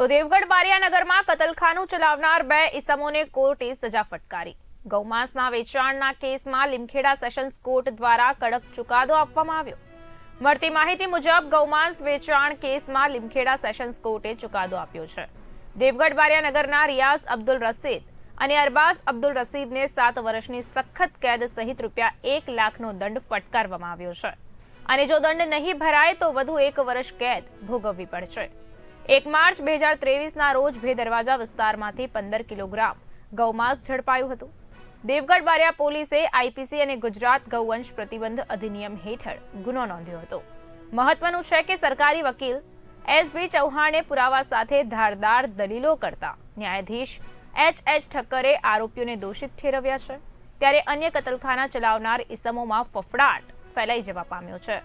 તો દેવગઢ બારિયાનગરમાં કતલખાનું ચલાવનાર બે ઇસમોને કોર્ટે સજા ફટકારી. ગૌમાંસના વેચાણના કેસમાં લીમખેડા સેશન્સ કોર્ટ દ્વારા કડક ચુકાદો આપવામાં આવ્યો. મળતી માહિતી મુજબ ગૌમાંસ વેચાણ કેસમાં લીમખેડા સેશન્સ કોર્ટે ચુકાદો આપ્યો છે. દેવગઢ બારિયાનગરના રિયાઝ અબ્દુલ રસીદ અને અરબાઝ અબ્દુલ રસીદને સાત વર્ષની સખત કેદ સહિત રૂપિયા એક લાખનો દંડ ફટકારવામાં આવ્યો છે. અને જો દંડ નહીં ભરાય તો વધુ એક વર્ષ કેદ ભોગવવી પડશે. એક માર્ચ બે હજાર ત્રેવીસના રોજ ભેદરવાજા વિસ્તારમાંથી પંદર કિલોગ્રામ ગૌમાંસ ઝડપાયું હતું. દેવગઢ બારિયા પોલીસે આઈપીસી અને ગુજરાત ગૌવંશ પ્રતિબંધ અધિનિયમ હેઠળ ગુનો નોંધ્યો હતો. મહત્વનું છે કે સરકારી વકીલ એસ બી ચૌહાણે પુરાવા સાથે ધારદાર દલીલો કરતા ન્યાયાધીશ એચ એચ ઠક્કરે આરોપીઓને દોષિત ઠેરવ્યા છે. ત્યારે અન્ય કતલખાના ચલાવનાર ઇસમોમાં ફફડાટ ફેલાઈ જવા પામ્યો છે.